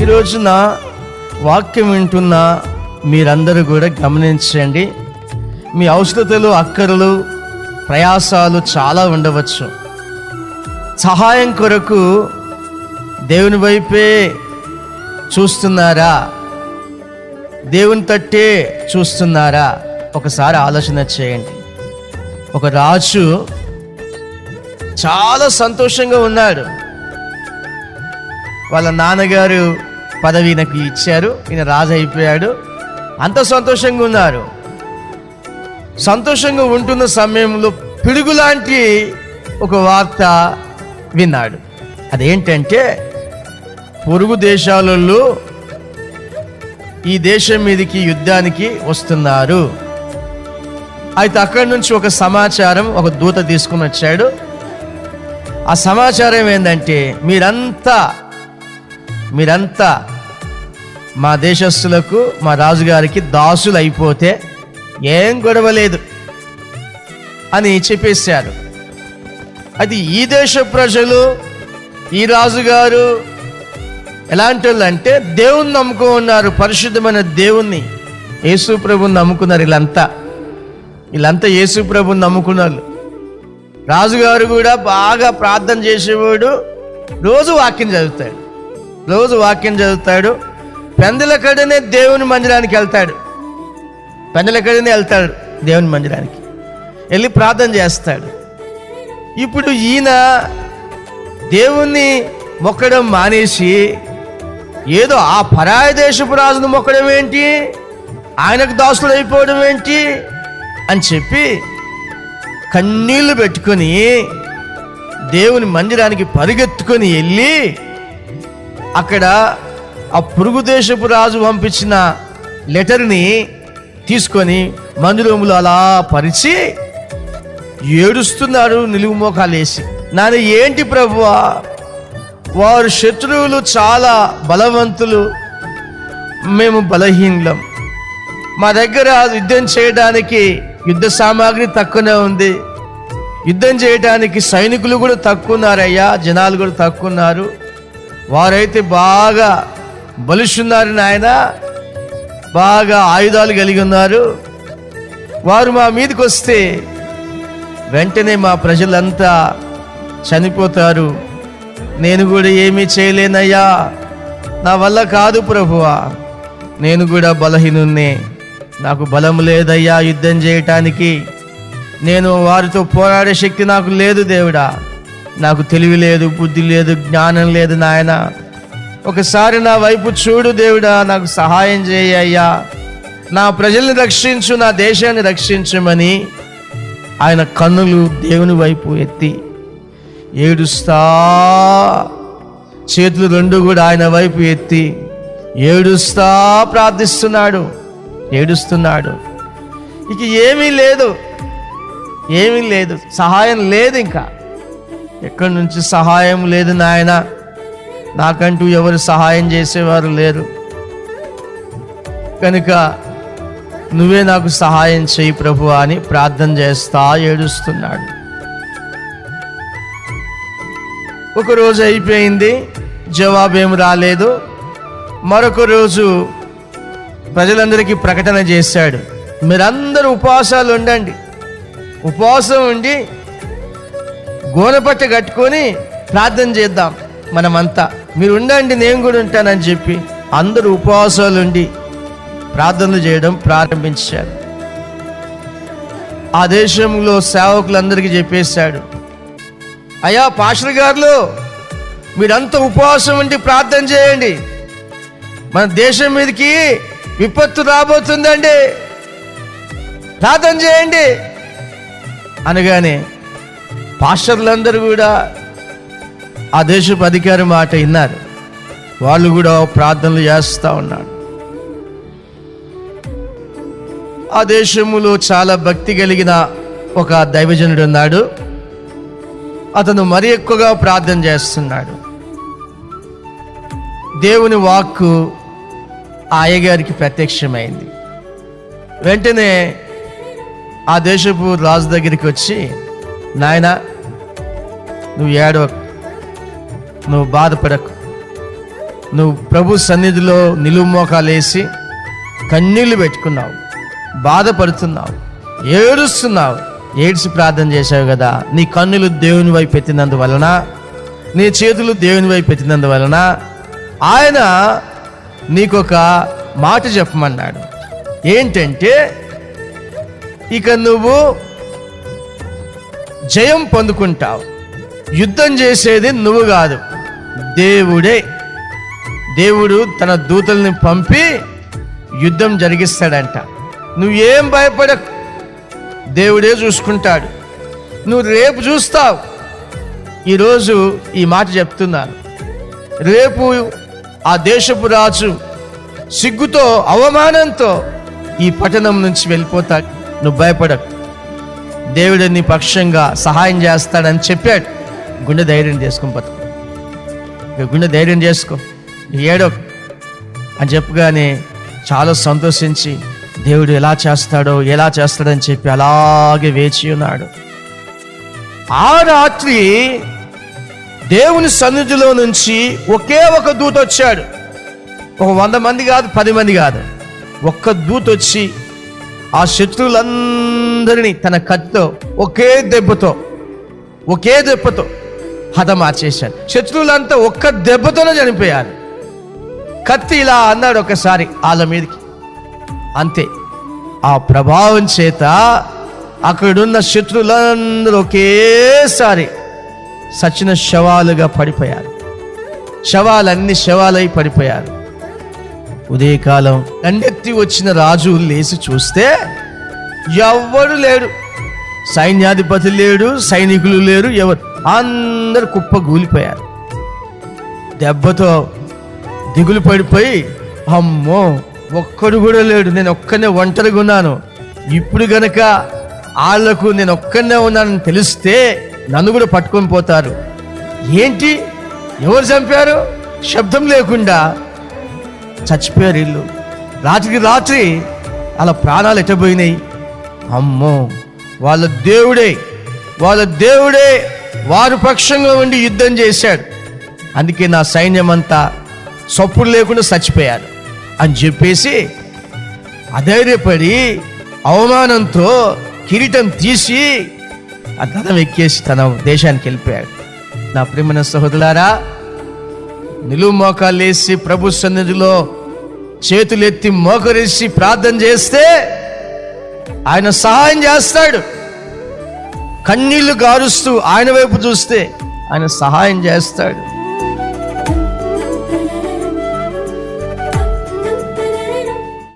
ఈ రోజున వాక్యం వింటున్న మీరందరూ కూడా గమనించండి. మీ అవసరతలు అక్కరలు ప్రయాసాలు చాలా ఉండవచ్చు. సహాయం కొరకు దేవుని వైపే చూస్తున్నారా? దేవుని తట్టే చూస్తున్నారా? ఒకసారి ఆలోచన చేయండి. ఒక రాజు చాలా సంతోషంగా ఉన్నాడు. వాళ్ళ నాన్నగారు పదవి నాకు ఇచ్చారు. ఈయన రాజు అయిపోయాడు. అంత సంతోషంగా ఉన్నారు. సంతోషంగా ఉంటున్న సమయంలో పిడుగులాంటి ఒక వార్త విన్నాడు. అదేంటంటే పొరుగు దేశాలలో ఈ దేశం మీదకి యుద్ధానికి వస్తున్నారు. అయితే అక్కడి నుంచి ఒక సమాచారం ఒక దూత తీసుకుని వచ్చాడు. ఆ సమాచారం ఏంటంటే మీరంతా మీరంతా మా దేశస్తులకు మా రాజుగారికి దాసులు అయిపోతే ఏం గొడవ లేదు అని చెప్పేశారు. అది ఈ దేశ ప్రజలు ఈ రాజుగారు ఎలాంటి వాళ్ళు అంటే దేవుణ్ణి నమ్ముకున్నారు పరిశుద్ధమైన దేవుణ్ణి. యేసు ప్రభుని నమ్ముకున్నారు వీళ్ళంతా. వీళ్ళంతా యేసు ప్రభుని నమ్ముకున్నారు. రాజుగారు కూడా బాగా ప్రార్థన చేసేవాడు. రోజు వాక్యం చదువుతాడు. రోజు వాక్యం చదువుతాడు. పెందల కడనే దేవుని మందిరానికి వెళ్తాడు. పెందల కడనే వెళ్తాడు దేవుని మందిరానికి. వెళ్ళి ప్రార్థన చేస్తాడు. ఇప్పుడు ఈయన దేవుణ్ణి మొక్కడం మానేసి ఏదో ఆ పరాయ దేశపు రాజును మొక్కడం ఏంటి? ఆయనకు దాసుడు అయిపోవడం ఏంటి? అని చెప్పి కన్నీళ్ళు పెట్టుకొని దేవుని మందిరానికి పరిగెత్తుకొని వెళ్ళి అక్కడ ఆ పురుగు దేశపు రాజు పంపించిన లెటర్ని తీసుకొని మందిరంలో అలా పరిచి ఏడుస్తున్నారు నిలువు మోకాలు వేసి. నాన్న ఏంటి ప్రభువా? వారు శత్రువులు చాలా బలవంతులు మేము బలహీనం మా దగ్గర యుద్ధం చేయడానికి యుద్ధ సామాగ్రి తక్కువనే ఉంది. యుద్ధం చేయడానికి సైనికులు కూడా తక్కువ ఉన్నారయ్యా జనాలు కూడా తక్కువ ఉన్నారు. వారైతే బాగా బలుస్తున్నారు నాయన. బాగా ఆయుధాలు కలిగి ఉన్నారు. వారు మా మీదకి వస్తే వెంటనే మా ప్రజలంతా చనిపోతారు. నేను కూడా ఏమీ చేయలేనయ్యా. నా వల్ల కాదు ప్రభువా. నేను కూడా బలహీనున్నే నాకు బలం లేదయ్యా యుద్ధం చేయటానికి. నేను వారితో పోరాడే శక్తి నాకు లేదు దేవుడా. నాకు తెలివి లేదు బుద్ధి లేదు జ్ఞానం లేదు నాయనా. ఒకసారి నా వైపు చూడు దేవుడా నాకు సహాయం చేయ్యా నా ప్రజల్ని రక్షించు నా దేశాన్ని రక్షించమని ఆయన కన్నులు దేవుని వైపు ఎత్తి ఏడుస్తా. చేతులు రెండు కూడా ఆయన వైపు ఎత్తి ఏడుస్తా ప్రార్థిస్తున్నాడు ఏడుస్తున్నాడు. ఇక ఏమీ లేదు ఏమీ లేదు సహాయం లేదు ఇంకా. ఎక్కడి నుంచి సహాయం లేదు నాయన? నాకంటూ ఎవరు సహాయం చేసేవారు లేరు. కనుక నువ్వే నాకు సహాయం చేయి ప్రభు అని ప్రార్థన చేస్తా ఏడుస్తున్నాడు. ఒక రోజు అయిపోయింది జవాబేం రాలేదు. మరొక రోజు ప్రజలందరికీ ప్రకటన చేశాడు. మీరందరూ ఉపవాసాలు ఉండండి. ఉపవాసం ఉండి గోనపట్ట కట్టుకొని ప్రార్థన చేద్దాం మనమంతా. మీరు ఉండండి నేను కూడా ఉంటానని చెప్పి అందరూ ఉపవాసాలు ఉండి ప్రార్థనలు చేయడం ప్రారంభించారు. ఆ దేశంలో సేవకులందరికీ చెప్పేశాడు అయ్యా పాస్టర్ గారులు మీరంతా ఉపవాసం ఉండి ప్రార్థన చేయండి. మన దేశం మీదకి విపత్తు రాబోతుందండి. ప్రార్థన చేయండి. అనగానే పాస్టర్లందరూ కూడా ఆ దేశపు అధికారి మాట విన్నారు. వాళ్ళు కూడా ప్రార్థనలు చేస్తూ ఉన్నారు. ఆ దేశములో చాలా భక్తి కలిగిన ఒక దైవజనుడు ఉన్నాడు. అతను మరి ఎక్కువగా ప్రార్థన చేస్తున్నాడు. దేవుని వాక్కు ఆయగారికి అయ్యగారికి ప్రత్యక్షమైంది. వెంటనే ఆ దేశపు రాజు దగ్గరికి వచ్చి నాయన నువ్వు ఏడవ నువ్వు బాధపడకు. నువ్వు ప్రభు సన్నిధిలో నిలువు మోకాలేసి కన్నీళ్ళు పెట్టుకున్నావు. బాధపడుతున్నావు. ఏడుస్తున్నావు. ఏడ్చి ప్రార్థన చేశావు కదా. నీ కన్నులు దేవుని వైపు ఎత్తినందువలన నీ చేతులు దేవుని వైపు ఎత్తినందువలన ఆయన నీకొక మాట చెప్పమన్నాడు. ఏంటంటే ఇక నువ్వు జయం పొందుకుంటావు. యుద్ధం చేసేది నువ్వు కాదు. దేవుడే దేవుడు తన దూతల్ని పంపి యుద్ధం జరిగిస్తాడంట. నువ్వేం భయపడ దేవుడే చూసుకుంటాడు. నువ్వు రేపు చూస్తావు. ఈరోజు ఈ మాట చెప్తున్నాను. రేపు ఆ దేశపు రాజు సిగ్గుతో అవమానంతో ఈ పట్టణం నుంచి వెళ్ళిపోతాడు. నువ్వు భయపడకు. దేవుడు నీ పక్షంగా సహాయం చేస్తాడని చెప్పాడు. గుండె ధైర్యం చేసుకుని గుండె ధైర్యం చేసుకో. ఏడో అని చెప్పగానే చాలా సంతోషించి దేవుడు ఎలా చేస్తాడో ఎలా చేస్తాడని చెప్పి అలాగే వేచి ఉన్నాడు. ఆ రాత్రి దేవుని సన్నిధిలో నుంచి ఒకే ఒక దూత వచ్చాడు. ఒక వంద మంది కాదు పది మంది కాదు. ఒక్క దూత వచ్చి ఆ శత్రువులందరినీ తన కత్తితో ఒకే దెబ్బతో ఒకే దెబ్బతో హతమార్చేశాడు శత్రువులంతా ఒక్క దెబ్బతోనే చనిపోయారు. కత్తి ఇలా అన్నాడు ఒకసారి వాళ్ళ మీదకి. అంతే. ఆ ప్రభావం చేత అక్కడున్న శత్రువులందరూ ఒకేసారి సచిన శవాలుగా పడిపోయారు. శవాలన్నీ శవాలై పడిపోయారు. ఉదయకాలం దండెత్తి వచ్చిన రాజు లేచి చూస్తే ఎవ్వడు లేడు సైన్యాధిపతి లేడు సైనికులు లేరు ఎవరు? అందరు కుప్ప గూలిపోయారు. దెబ్బతో దిగులు పడిపోయి అమ్మో ఒక్కడు కూడా లేడు. నేను ఒక్కనే ఒంటరిగా ఉన్నాను. ఇప్పుడు గనక వాళ్ళకు నేను ఒక్కనే ఉన్నానని తెలిస్తే నన్ను కూడా పట్టుకొని పోతారు. ఏంటి? ఎవరు చంపారు? శబ్దం లేకుండా చచ్చిపోయారు ఇల్లు రాత్రికి రాత్రి అలా ప్రాణాలు ఎట్టబోయినాయి అమ్మో వాళ్ళ దేవుడే వాళ్ళ దేవుడే వారు పక్షంగా ఉండి యుద్ధం చేశాడు అందుకే నా సైన్యం అంతా సొప్పుడు లేకుండా చచ్చిపోయారు అని చెప్పేసి అధైర్యపడి అవమానంతో కిరీటం తీసి ఆ గతం ఎక్కేసి తన దేశానికి వెళ్ళిపోయాడు. నా ప్రేమణ సహోదరులారా నిలువు మోకాలేసి ప్రభు సన్నిధిలో చేతులెత్తి మోకరేసి ప్రార్థన చేస్తే ఆయన సహాయం చేస్తాడు. కన్నీళ్ళు గారుస్తూ ఆయన వైపు చూస్తే ఆయన సహాయం చేస్తాడు.